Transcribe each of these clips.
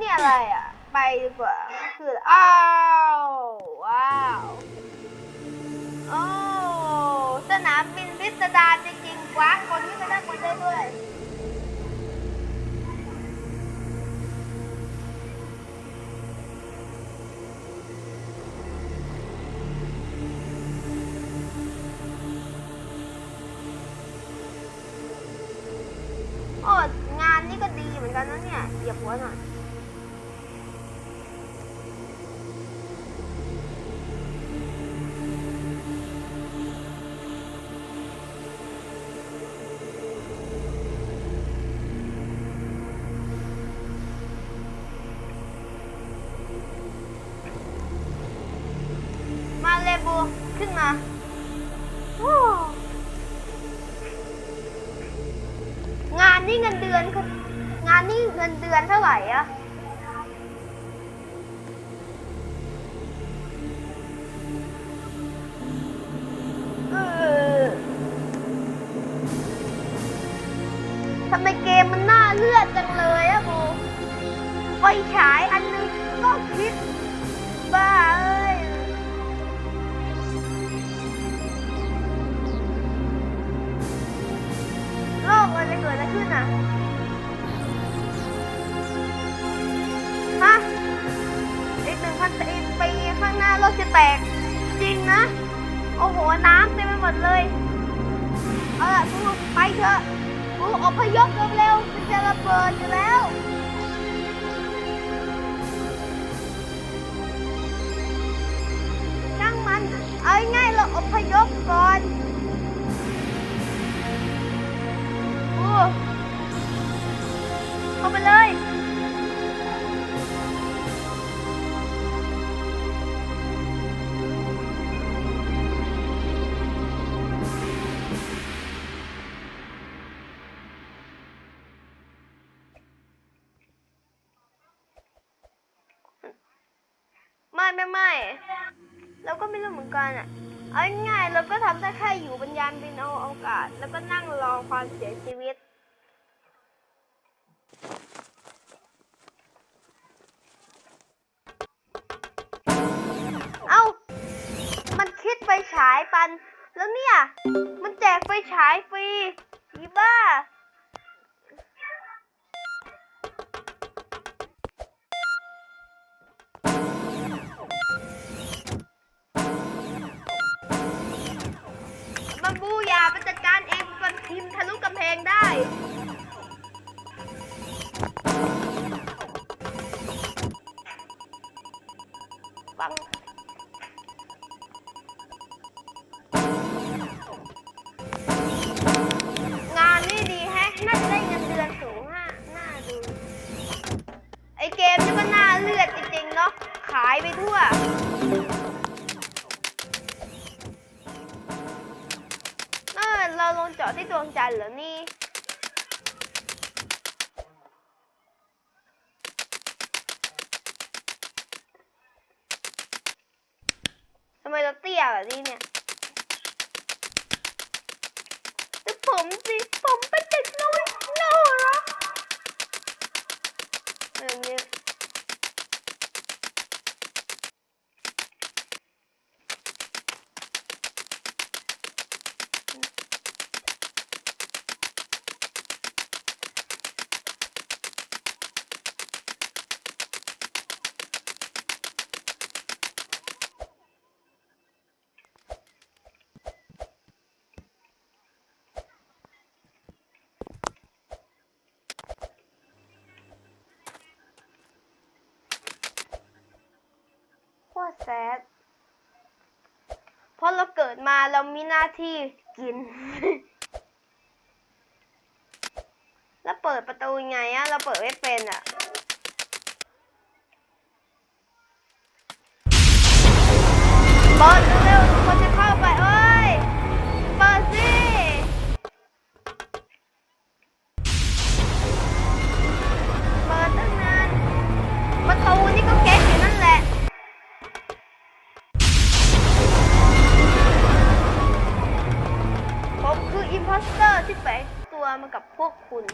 นี่อะไรอะ ไปดีกว่าคืออ้าวว้าวโอ้สนามบินพิสดารจริงๆกว้างคนที่ไปนั่งบนได้ด้วยโอ้งานนี่ก็ดีเหมือนกันนะเนี่ยเหยียบหัวหน่อย เดือนงานนี่เงินเดือนเท่าไหร่อะ ฮะ อีกหนึ่งพันปีข้างหน้าโลกจะแตก จริงนะ โอ้โห น้ำเต็มไปหมดเลย เอาล่ะกูไปเถอะกูอพยพเร็วๆมันจะระเบิดอยู่แล้วช่างมัน เอาง่ายๆเราอพยพก่อน ไม่รู้เหมือนกันอะเอาง่ายเราก็ทำได้แค่อยู่บนยานบินเอวกาศ แล้วก็นั่งรอความเสียชีวิต เอ้า มันคิดไฟฉายปัน แล้วเนี่ย มันแจกไฟฉายฟรีอีบ้า ออเราลงจอดที่ดวงจันทร์เหรอนี่ ทำไมเราเตี้ยแบบนี้เนี่ยแต่ผมสิ ผมเป็นเด็กน้อยโน่เหรอแบบนี้โคตรแซดเพราะเราเกิด มีหน้าที่กิน แล้วเปิดประตูยังไงอะเราเปิดไม่เป็นอะบอลเร็วๆคนจะเข้าไป มพอสเตอร์ที่แฝงตัวมากับพวกคุณ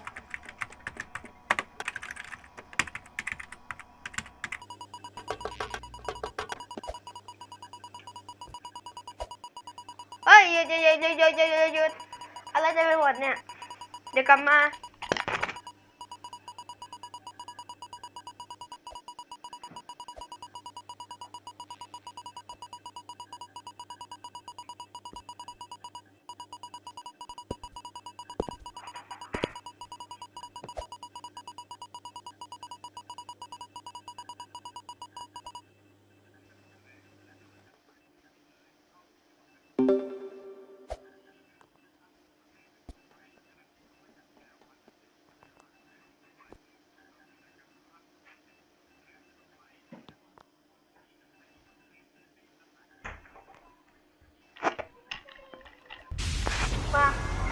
เฮ้ยหยุดหยุดหยุดหยุดหยุดหยุดอะไรจะไปหมดเนี่ย เดี๋ยวกลับมา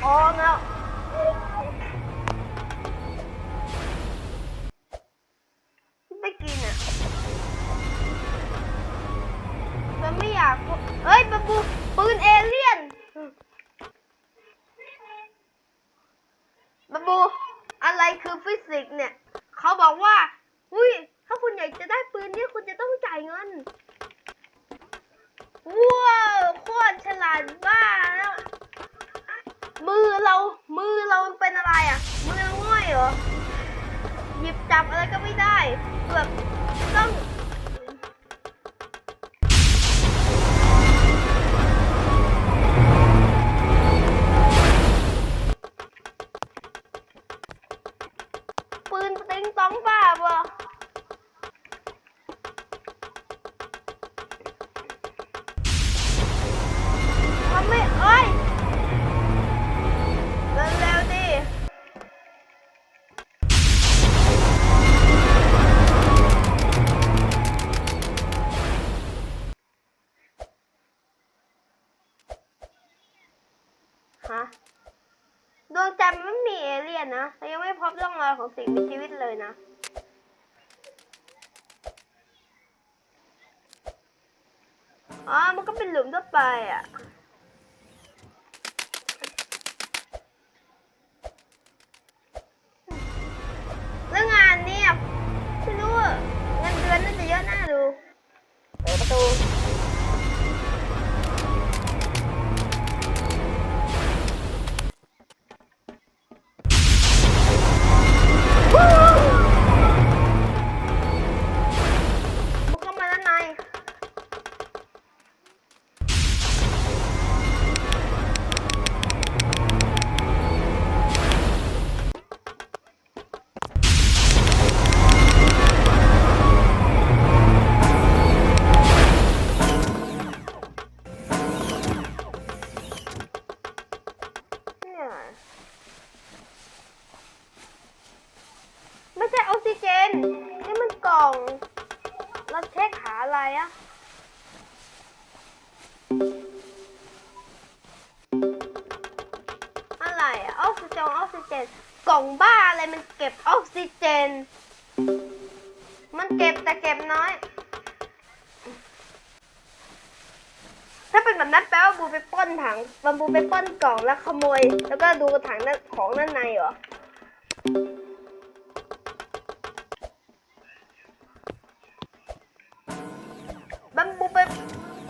พร้อมแล้ว หยิบจับอะไรก็ไม่ได้แบบต้อง สิ่งมีชีวิตเลยนะ อ๋อ มันก็เป็นหลุมทั่วไปอะ อะไรอะอะไรอะออกซิเจนออกซิเจนกล่องบ้าอะไรมันเก็บออกซิเจน มันเก็บแต่เก็บน้อย ถ้าเป็นแบบนั้นแปลว่าบูไปปล้นถังบัมบูไปปล้นกล่องแล้วขโมย แล้วก็ดูถังนั้นของด้านในเหรอ บัมบูไป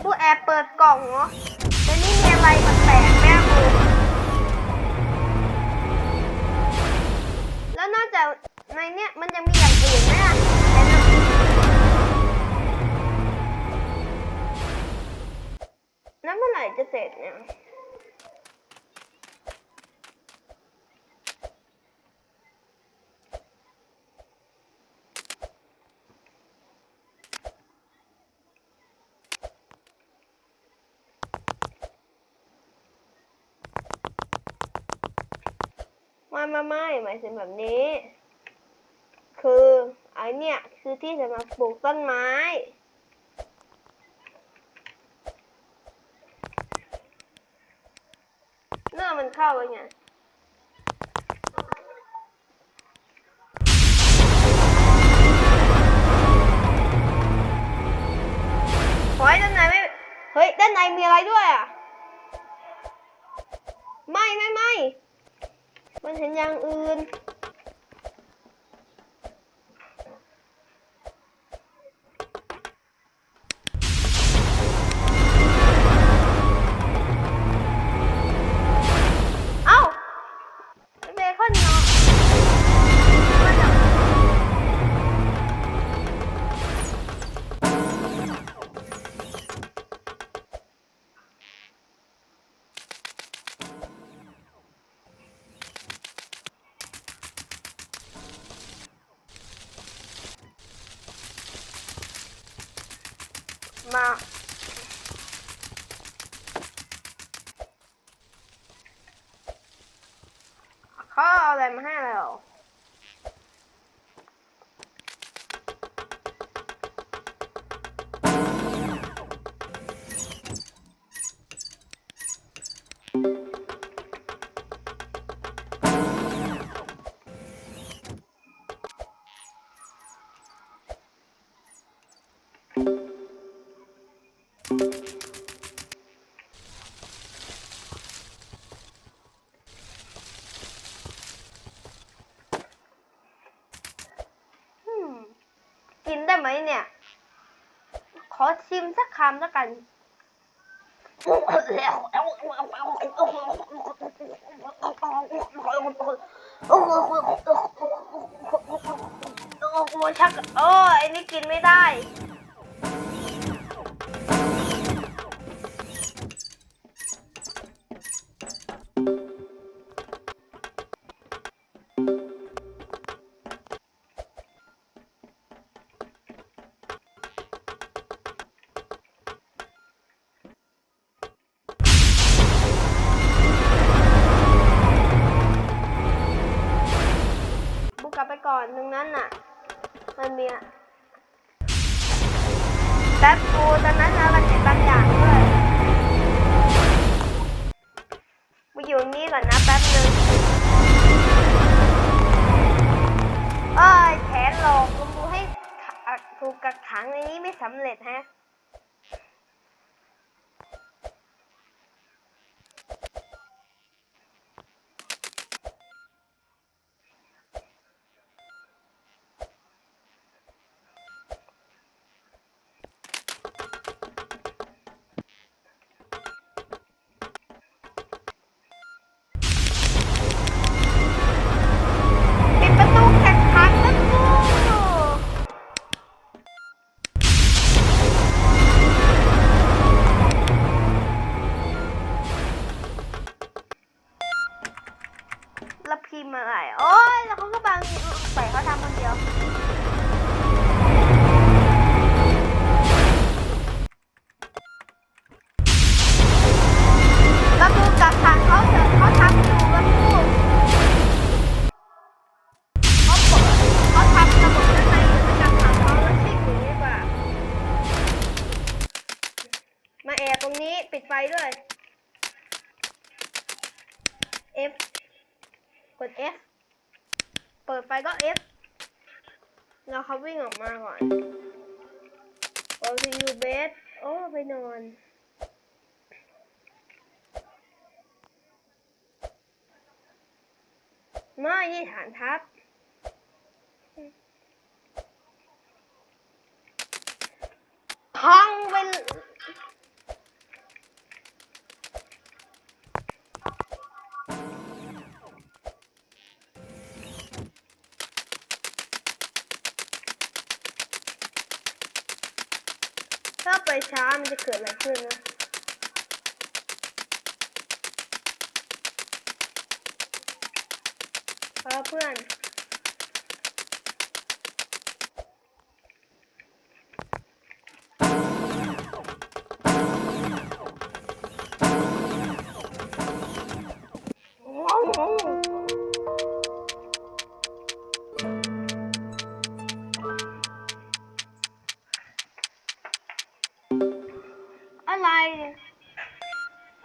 บูแอบเปิดกล่องเหรอในนี้มีอะไรแปลกแม่บูแล้วนอกจากในเนี้ยมันยังมีอย่างอื่นไหมอะเห็นไหมแล้วเมื่อไหร่จะเสร็จเนี่ย ไม่ไม่ไม่หมายถึงแบบนี้ คือไอเนี่ยคือที่สำหรับปลูกต้นไม้เนื้อมันเข้าไปไง ได้ไหมเนี่ย ขอชิมสักคำแล้วกันโอ้ชักโอ้ยอันนี้กินไม่ได้ ขังในนี้ไม่สำเร็จฮะ ดไฟด้วย F กด F เปิดไฟก็ F แล้วเขาวิ่งออกมาก่อน Go to you bed โอ้ ไปนอน ไม่นี่ฐานทัพพังเป็น เออเพื่อน อะไรเนี่ย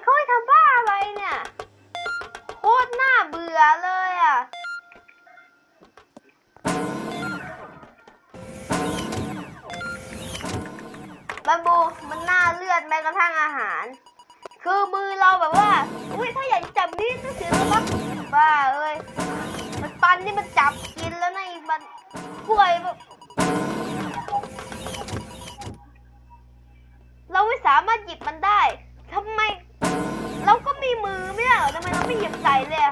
เขาให้ทำบ้าอะไรเนี่ย โคตรน่าเบื่อเลยอะ บันบูมันน่าเลือดแม้กระทั่งอาหาร คือมือเราแบบว่า อุ้ยถ้าอยากจับนี่ต้องเสียสลับบ้าเอ้ย มันปันนี่มันจับกินแล้วในะมันป่วยแบบเราไม่สามารถหยิบมันได้ทำไม เราก็มีมือไม่ใช่เหรอทำไมเราไม่หยิบใส่เลย